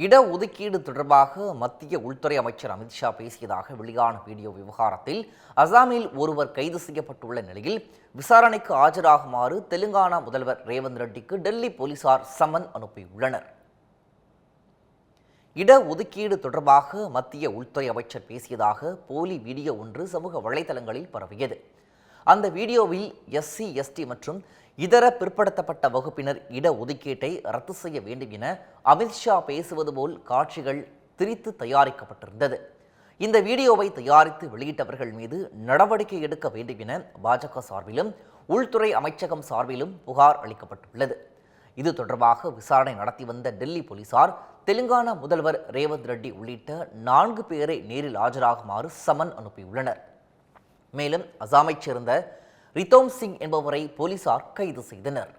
இடஒதுக்கீடு தொடர்பாக மத்திய உள்துறை அமைச்சர் அமித்ஷா பேசியதாக வெளியான வீடியோ விவகாரத்தில் அசாமில் ஒருவர் கைது செய்யப்பட்டுள்ள நிலையில் விசாரணைக்கு ஆஜராகுமாறு தெலுங்கானா முதல்வர் ரேவந்த் ரெட்டிக்கு டெல்லி போலீசார் சமன் அனுப்பியுள்ளனர். இடஒதுக்கீடு தொடர்பாக மத்திய உள்துறை அமைச்சர் பேசியதாக போலி வீடியோ ஒன்று சமூக வலைதளங்களில் பரவியது. அந்த வீடியோவில் எஸ்சி எஸ்டி மற்றும் இதர பிற்படுத்தப்பட்ட வகுப்பினர் இடஒதுக்கீட்டை ரத்து செய்ய வேண்டும் என அமித்ஷா பேசுவது போல் காட்சிகள் திரித்து தயாரிக்கப்பட்டிருந்தது. இந்த வீடியோவை தயாரித்து வெளியிட்டவர்கள் மீது நடவடிக்கை எடுக்க வேண்டும் என பாஜக சார்பிலும் உள்துறை அமைச்சகம் சார்பிலும் புகார் அளிக்கப்பட்டுள்ளது. இது தொடர்பாக விசாரணை நடத்தி வந்த டெல்லி போலீசார் தெலுங்கானா முதல்வர் ரேவந்த் ரெட்டி உள்ளிட்ட நான்கு பேரை நேரில் ஆஜராகுமாறு சமன் அனுப்பியுள்ளனர். மேலும் அசாமைச் சேர்ந்த ரித்தோம் சிங் என்பவரை போலீசார் கைது செய்தனர்.